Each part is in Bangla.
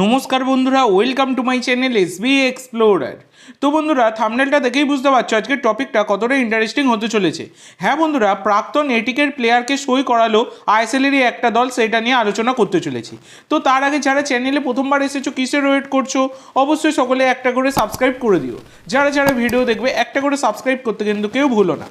নমস্কার বন্ধুরা welcome to my channel S B explorer তো বন্ধুরা থামনেলটা দেখেই বুঝতে পারছ আজকের টপিকটা কতটা ইন্টারেস্টিং হতে চলেছে। হ্যাঁ বন্ধুরা, প্রাক্তন এটিকের প্লেয়ারকে সই করালো আইএসএলেরই একটা দল, সেটা নিয়ে আলোচনা করতে চলেছি। তো তার আগে যারা চ্যানেলে প্রথমবার এসেছ কিসের ওয়েট করছ, অবশ্যই সকলে একটা করে সাবস্ক্রাইব করে দিও। যারা যারা ভিডিও দেখবে, একটা করে সাবস্ক্রাইব করতে কিন্তু কেউ ভুলো না।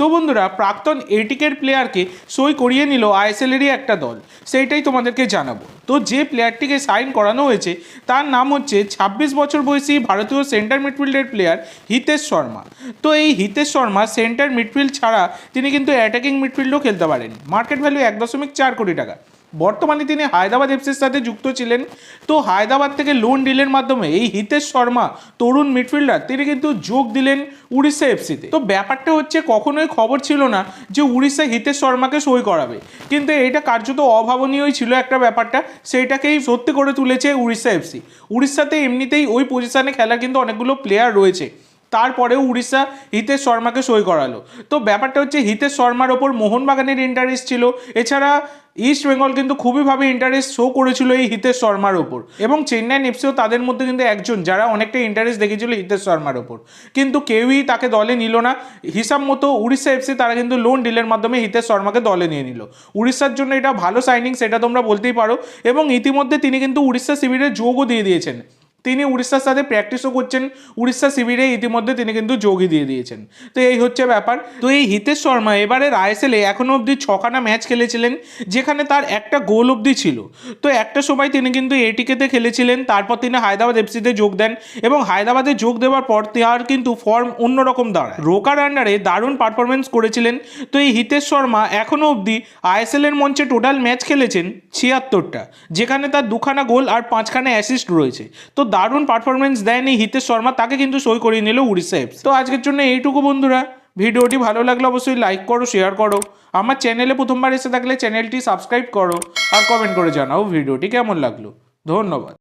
তো বন্ধুরা, প্রাক্তন এটিকের প্লেয়ারকে সই করিয়ে নিল আইএসএলেরই একটা দল। সেইটাই তোমাদেরকে জানাব। তো যে প্লেয়ারটিকে সাইন করানো হয়েছে, তার নাম হচ্ছে ছাব্বিশ বছর বয়সী ভারতীয় সেন্টার মিডফিল্ডের প্লেয়ার হিতেশ শর্মা। তো এই হিতেশ শর্মা সেন্টার মিডফিল্ড ছাড়া তিনি কিন্তু অ্যাটাকিং মিডফিল্ডও খেলতে পারেন। মার্কেট ভ্যালু এক দশমিক চার কোটি টাকা। বর্তমানে তিনি হায়দ্রাবাদ এফসির সাথে যুক্ত ছিলেন। তো হায়দ্রাবাদ থেকে লোন ডিলের মাধ্যমে এই হিতেশ শর্মা, তরুণ মিডফিল্ডার তিনি কিন্তু যোগ দিলেন উড়িষ্যা এফসিতে। তো ব্যাপারটা হচ্ছে, কখনোই খবর ছিল না যে উড়িষ্যা হিতেশ শর্মাকে সই করাবে। কিন্তু এটা কার্যত অভাবনীয়ই ছিল একটা ব্যাপারটা, সেইটাকেই সত্যি করে তুলেছে উড়িষ্যা এফসি। উড়িষ্যাতে এমনিতেই ওই পজিশনে খেলার কিন্তু অনেকগুলো প্লেয়ার রয়েছে। তারপরেও উড়িষ্যা হিতেশ শর্মাকে সই করালো। তো ব্যাপারটা হচ্ছে হিতেশ শর্মার ওপর মোহনবাগানের ইন্টারেস্ট ছিল। এছাড়া ইস্ট বেঙ্গল কিন্তু খুবইভাবে ইন্টারেস্ট শো করেছিল এই হিতেশ শর্মার ওপর। এবং চেন্নাই এফসিও তাদের মধ্যে কিন্তু একজন, যারা অনেকটা ইন্টারেস্ট দেখেছিল হিতেশ শর্মার ওপর। কিন্তু কেউই তাকে দলে নিল না। হিসাব মতো উড়িষ্যা এফসি তারা কিন্তু লোন ডিলের মাধ্যমে হিতেশ শর্মাকে দলে নিয়ে নিল। উড়িষ্যার জন্য এটা ভালো সাইনিং সেটা তোমরা বলতেই পারো। এবং ইতিমধ্যে তিনি কিন্তু উড়িষ্যা শিবিরে যোগও দিয়ে দিয়েছেন। তিনি উড়িষ্যার সাথে প্র্যাকটিসও করছেন। উড়িষ্যা শিবিরে ইতিমধ্যে তিনি কিন্তু যোগই দিয়ে দিয়েছেন। তো এই হচ্ছে ব্যাপার। তো এই হিতেশ শর্মা এবারের আইএসএলে এখনও অবধি ছখানা ম্যাচ খেলেছিলেন, যেখানে তার একটা গোল অবধি ছিল। তো একটা সময় তিনি কিন্তু এটিকেতে খেলেছিলেন, তারপর তিনি হায়দ্রাবাদ এফসিতে যোগ দেন এবং হায়দ্রাবাদে যোগ দেওয়ার পর তার কিন্তু ফর্ম অন্যরকম দাঁড়ায়। রোকার আন্ডারে দারুণ পারফরমেন্স করেছিলেন। তো এই হিতেশ শর্মা এখনও অবধি আইএসএলের মঞ্চে টোটাল ম্যাচ খেলেছেন ছিয়াত্তরটা, যেখানে তার দুখানা গোল আর পাঁচখানা অ্যাসিস্ট রয়েছে। তো দারুণ পারফরমেন্স দেয়নি হিতেশ শর্মা, তাকে কিন্তু সই করিয়ে নিল এফ তো আজকের জন্য এইটুকু বন্ধুরা। ভিডিওটি ভালো লাগলে অবশ্যই লাইক করো শেয়ার করো। আমার চ্যানেলে প্রথমবার এসে থাকলে চ্যানেলটি সাবস্ক্রাইব করো আর কমেন্ট করে জানাও ভিডিওটি কেমন লাগল। ধন্যবাদ।